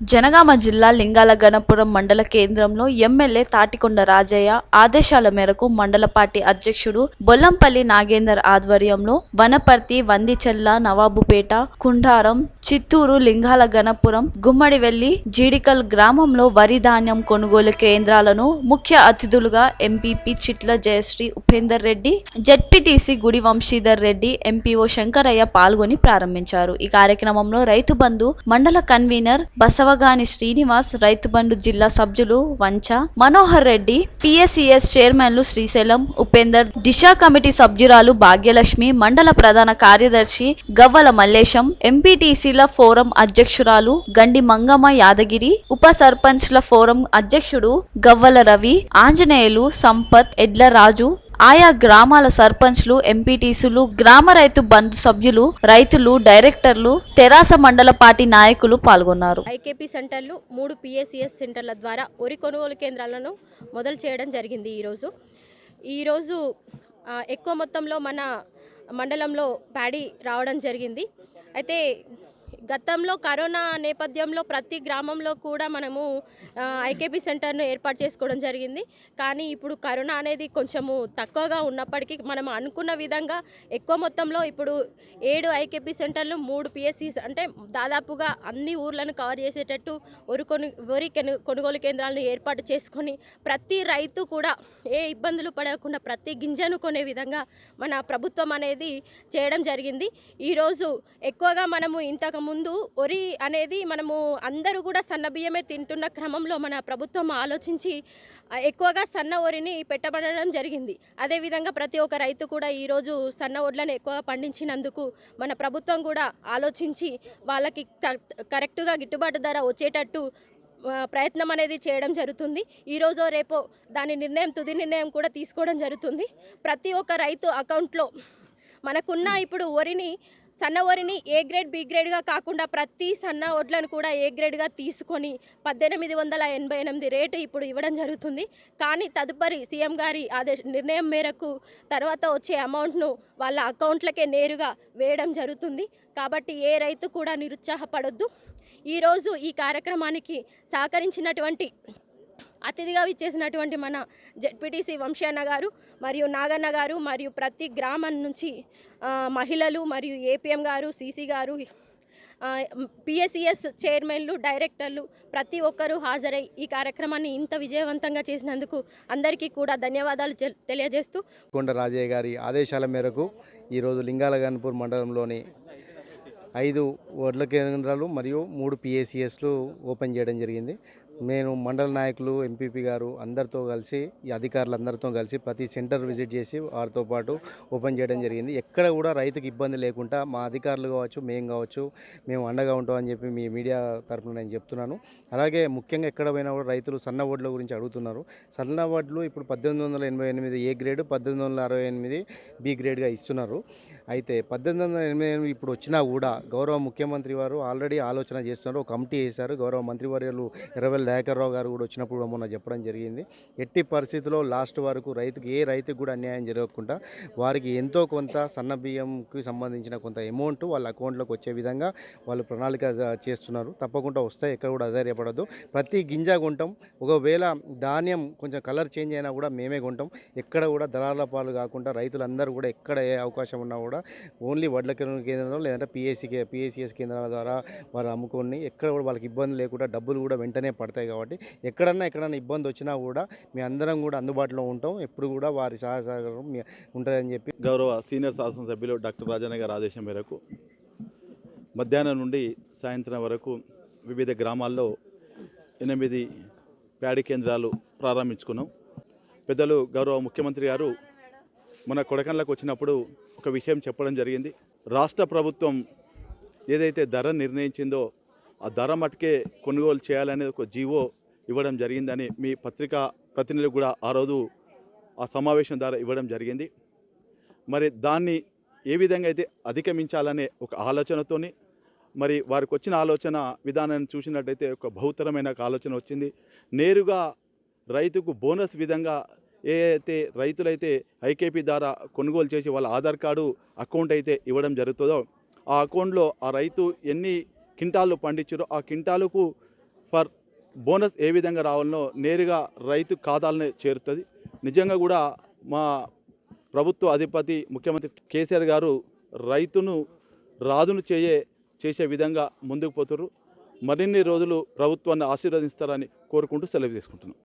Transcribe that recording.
జనగామ జిల్లా లింగాల గణపురం మండల కేంద్రంలో ఎమ్మెల్యే తాటికొండ రాజయ్య ఆదేశాల మేరకు మండల పార్టీ అధ్యక్షుడు బొల్లంపల్లి నాగేందర్ ఆధ్వర్యంలో వనపర్తి వందిచెల్ల నవాబుపేట కుండారం చిత్తూరు లింగాల గణపురం గుమ్మడివెల్లి జీడికల్ గ్రామంలో వరి ధాన్యం కొనుగోలు కేంద్రాలను ముఖ్య అతిథులుగా MPP Chitla Jayashree Upender Reddy ZPTC Gudi Vamshidhar Reddy MPO Shankaraiah పాల్గొని ప్రారంభించారు. ఈ కార్యక్రమంలో రైతు బంధు మండల కన్వీనర్ బసవగాని శ్రీనివాస్ రైతు బంధు జిల్లా సభ్యులు వంచ మనోహర్ రెడ్డి పిఎస్సిఎస్ చైర్మన్లు శ్రీశైలం ఉపేందర్ దిశ కమిటీ సభ్యురాలు భాగ్యలక్ష్మి మండల ప్రధాన కార్యదర్శి గవ్వల మల్లేశం ఎంపీటీసీ ఎంపీటీసీల ఫోరం అధ్యక్షురాలు గండి మంగమ్మ యాదగిరి ఉప సర్పంచ్ల ఫోరం అధ్యక్షుడు గవ్వల రవి ఆంజనేయులు సంపత్ ఎడ్ల రాజు ఆయా గ్రామాల సర్పంచ్లు ఎంపీటీసీలు గ్రామ రైతు బంధు సభ్యులు రైతులు డైరెక్టర్లు తెరాస మండల పార్టీ నాయకులు పాల్గొన్నారు. ఐకేపీ సెంటర్లు మూడు పిఎస్సిఎస్ సెంటర్ల ద్వారా వరి కొనుగోలు కేంద్రాలను మొదలు చేయడం జరిగింది ఈరోజు. ఈరోజు ఎక్కువ మొత్తంలో మన మండలంలో ప్యాడీ రావడం జరిగింది. అయితే గతంలో కరోనా నేపథ్యంలో ప్రతి గ్రామంలో కూడా మనము ఐకేపీ సెంటర్ను ఏర్పాటు చేసుకోవడం జరిగింది. కానీ ఇప్పుడు కరోనా అనేది కొంచెము తక్కువగా ఉన్నప్పటికీ మనం అనుకున్న విధంగా ఎక్కువ మొత్తంలో ఇప్పుడు ఏడు ఐకేపీ సెంటర్లు మూడు పిఎస్సిస్ అంటే దాదాపుగా అన్ని ఊర్లను కవర్ చేసేటట్టు వరి కొను వరి కెను- కొనుగోలు కేంద్రాలను ఏర్పాటు చేసుకొని ప్రతి రైతు కూడా ఏ ఇబ్బందులు పడకుండా ప్రతి గింజను కొనే విధంగా మన ప్రభుత్వం అనేది చేయడం జరిగింది. ఈరోజు ఎక్కువగా మనము ఇంతకు ముందు వరి అనేది మనము అందరూ కూడా సన్న బియ్యమే తింటున్న క్రమంలో మన ప్రభుత్వం ఆలోచించి ఎక్కువగా సన్న వరిని పెట్టబడడం జరిగింది. అదేవిధంగా ప్రతి ఒక్క రైతు కూడా ఈరోజు సన్న వడ్లను ఎక్కువగా పండించినందుకు మన ప్రభుత్వం కూడా ఆలోచించి వాళ్ళకి కరెక్ట్గా కరెక్టుగా గిట్టుబాటు ధర వచ్చేటట్టు ప్రయత్నం అనేది చేయడం జరుగుతుంది. ఈరోజు రేపో దాని నిర్ణయం తుది నిర్ణయం కూడా తీసుకోవడం జరుగుతుంది. ప్రతి ఒక్క రైతు అకౌంట్లో మనకున్న ఇప్పుడు వరిని సన్న వరిని ఏ గ్రేడ్ బి గ్రేడ్గా కాకుండా ప్రతి సన్న వడ్లను కూడా ఏ గ్రేడ్గా తీసుకొని పద్దెనిమిది వందల ఎనభై ఎనిమిది రేటు ఇప్పుడు ఇవ్వడం జరుగుతుంది. కానీ తదుపరి సీఎం గారి ఆదేశ నిర్ణయం మేరకు తర్వాత వచ్చే అమౌంట్ను వాళ్ళ అకౌంట్లకే నేరుగా వేయడం జరుగుతుంది. కాబట్టి ఏ రైతు కూడా నిరుత్సాహపడొద్దు. ఈరోజు ఈ కార్యక్రమానికి సహకరించినటువంటి అతిథిగా ఇచ్చేసినటువంటి మన జెడ్పీటీసీ వంశీయన్న గారు మరియు నాగన్న గారు మరియు ప్రతి గ్రామం నుంచి మహిళలు మరియు ఏపీఎం గారు సీసీ గారు పిఎస్సిఎస్ చైర్మన్లు డైరెక్టర్లు ప్రతి ఒక్కరూ హాజరై ఈ కార్యక్రమాన్ని ఇంత విజయవంతంగా చేసినందుకు అందరికీ కూడా ధన్యవాదాలు తెల్- తెలియజేస్తూ కొండ రాజయ్య గారి ఆదేశాల మేరకు ఈరోజు లింగాలగన్పూర్ మండలంలోని ఐదు వడ్ల కేంద్రాలు మరియు మూడు పిఏసిఎస్లు ఓపెన్ చేయడం జరిగింది. నేను మండల నాయకులు ఎంపీపీ గారు అందరితో కలిసి ఈ అధికారులందరితో కలిసి ప్రతి సెంటర్ విజిట్ చేసి వారితో పాటు ఓపెన్ చేయడం జరిగింది. ఎక్కడ కూడా రైతుకు ఇబ్బంది లేకుండా మా అధికారులు కావచ్చు మేము కావచ్చు మేము అండగా ఉంటామని చెప్పి మీ మీడియా తరఫున నేను చెప్తున్నాను. అలాగే ముఖ్యంగా ఎక్కడ పోయినా కూడా రైతులు సన్న ఓడ్ల గురించి అడుగుతున్నారు. సన్న ఓడ్లు ఇప్పుడు పద్దెనిమిది వందల ఎనభై ఎనిమిది ఏ గ్రేడ్ పద్దెనిమిది వందల అరవై ఎనిమిది బి గ్రేడ్గా ఇస్తున్నారు. అయితే పద్దెనిమిది వందల ఎనభై ఎనిమిది ఇప్పుడు వచ్చినా కూడా గౌరవ ముఖ్యమంత్రి వారు ఆల్రెడీ ఆలోచన చేస్తున్నారు. ఒక కమిటీ వేశారు. గౌరవ మంత్రివర్యులు ఎర్రవెల్ దయాకర్రావు గారు కూడా వచ్చినప్పుడు కూడా మొన్న చెప్పడం జరిగింది. ఎట్టి పరిస్థితిలో లాస్ట్ వరకు రైతుకి ఏ రైతుకు కూడా అన్యాయం జరగకుండా వారికి ఎంతో కొంత సన్న బియ్యంకి సంబంధించిన కొంత అమౌంట్ వాళ్ళ అకౌంట్లోకి వచ్చే విధంగా వాళ్ళు ప్రణాళిక చేస్తున్నారు. తప్పకుండా వస్తాయి. ఎక్కడ కూడా అధైర్యపడద్దు. ప్రతి గింజ కొంటాం. ఒకవేళ ధాన్యం కొంచెం కలర్ చేంజ్ అయినా కూడా మేమే కొంటాం. ఎక్కడ కూడా దళాల పాలు కాకుండా రైతులందరూ కూడా ఎక్కడ ఏ అవకాశం ఉన్నా కూడా ఓన్లీ వడ్ల కేంద్రం కేంద్రంలో లేదంటే పిఎస్సి పిఎస్సిఎస్ కేంద్రాల ద్వారా వారు అమ్ముకొని ఎక్కడ కూడా వాళ్ళకి ఇబ్బంది లేకుండా డబ్బులు కూడా వెంటనే పడతాయి కాబట్టి ఎక్కడన్నా ఎక్కడన్నా ఇబ్బంది వచ్చినా కూడా మీ అందరం కూడా అందుబాటులో ఉంటాం. ఎప్పుడు కూడా వారి సహాయ సహకారం ఉంటుందని చెప్పి గౌరవ సీనియర్ శాసనసభ్యులు డాక్టర్ రాజన్న గారి ఆదేశం మేరకు మధ్యాహ్నం నుండి సాయంత్రం వరకు వివిధ గ్రామాల్లో ఎనిమిది ప్యాడీ కేంద్రాలు ప్రారంభించుకున్నాం. పెద్దలు గౌరవ ముఖ్యమంత్రి గారు మన కొడకండ్లకు వచ్చినప్పుడు ఒక విషయం చెప్పడం జరిగింది. రాష్ట్ర ప్రభుత్వం ఏదైతే ధర నిర్ణయించిందో ఆ ధర మటుకే కొనుగోలు చేయాలనేది ఒక జీవో ఇవ్వడం జరిగిందని మీ పత్రికా ప్రతినిధులు కూడా ఆ రోజు ఆ సమావేశం ద్వారా ఇవ్వడం జరిగింది. మరి దాన్ని ఏ విధంగా అయితే అధిగమించాలనే ఒక ఆలోచనతోని మరి వారికి వచ్చిన ఆలోచన విధానాన్ని చూసినట్టయితే ఒక బహుతరమైన ఒక ఆలోచన వచ్చింది. నేరుగా రైతుకు బోనస్ విధంగా ఏ అయితే రైతులైతే ఐకేపీ ద్వారా కొనుగోలు చేసి వాళ్ళ ఆధార్ కార్డు అకౌంట్ అయితే ఇవ్వడం జరుగుతుందో ఆ అకౌంట్లో ఆ రైతు ఎన్ని కింటాలు పండించారో ఆ కింటాలకు ఫర్ బోనస్ ఏ విధంగా రావాలనో నేరుగా రైతు ఖాతాలనే చేరుతుంది. నిజంగా కూడా మా ప్రభుత్వ అధిపతి ముఖ్యమంత్రి కేసీఆర్ గారు రైతును రాజును చేయే చేసే విధంగా ముందుకు పోతున్నారు మరిన్ని రోజులు ప్రభుత్వాన్ని ఆశీర్వదిస్తారని కోరుకుంటూ సెలవు తీసుకుంటున్నాం.